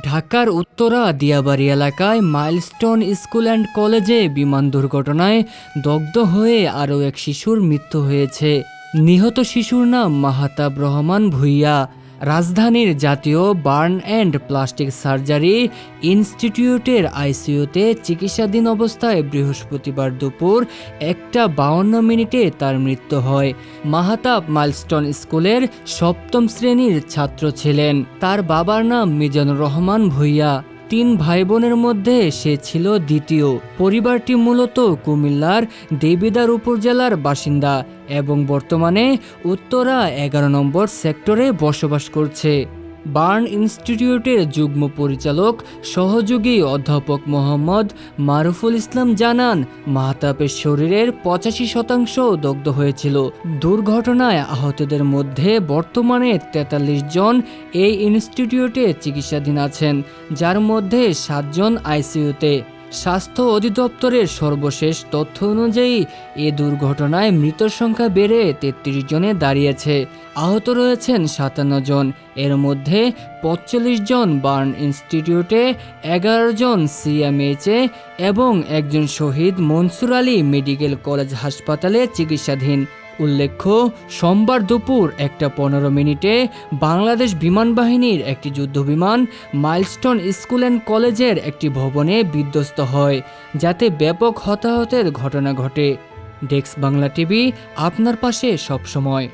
ঢাকার উত্তরা দিয়াবাড়ি এলাকায় milestone school and কলেজে বিমান দুর্ঘটনায় দগ্ধ হয়ে আরও এক শিশুর মৃত্যু হয়েছে। নিহত শিশুর নাম মাহাতাব রহমান ভুইয়া। রাজধানীর জাতীয় বার্ন অ্যান্ড প্লাস্টিক সার্জারি ইনস্টিটিউটের আইসিইউতে চিকিৎসাধীন অবস্থায় বৃহস্পতিবার দুপুর একটা বাউন্ন মিনিটে তার মৃত্যু হয়। মাহাতাব মাইলস্টোন স্কুলের সপ্তম শ্রেণির ছাত্র ছিলেন। তার বাবার নাম মিজানুর রহমান ভুইয়া। তিন ভাই বোনের মধ্যে সে ছিল দ্বিতীয়। পরিবারটি মূলত কুমিল্লার দেবিদার উপজেলার বাসিন্দা এবং বর্তমানে উত্তরা এগারো নম্বর সেক্টরে বসবাস করছে। বার্ন ইনস্টিটিউটের যুগ্ম পরিচালক সহযোগী অধ্যাপক মোহাম্মদ মারুফুল ইসলাম জানান মাহতাবের শরীরের পঁচাশি শতাংশ দগ্ধ হয়েছিল। দুর্ঘটনায় আহতদের মধ্যে বর্তমানে তেতাল্লিশ জন এই ইনস্টিটিউটে চিকিৎসাধীন আছেন, যার মধ্যে সাতজন আইসিইউতে। স্বাস্থ্য অধিদপ্তরের সর্বশেষ তথ্য অনুযায়ী, এ দুর্ঘটনায় মৃতের সংখ্যা বেড়ে তেত্রিশ জনে দাঁড়িয়েছে। আহত রয়েছেন সাতান্ন জন। এর মধ্যে পঁচল্লিশ জন বার্ন ইনস্টিটিউটে, এগারো জন সিএমএইচে এবং একজন শহীদ মনসুর আলী মেডিকেল কলেজ হাসপাতালে চিকিৎসাধীন। উল্লেখ্য, সোমবার দুপুর একটা পনেরো মিনিটে বাংলাদেশ বিমান বাহিনীর একটি যুদ্ধবিমান মাইলস্টোন স্কুল অ্যান্ড কলেজের একটি ভবনে বিধ্বস্ত হয়, যাতে ব্যাপক হতাহতের ঘটনা ঘটে। ডেক্স বাংলা টিভি, আপনার পাশে সবসময়।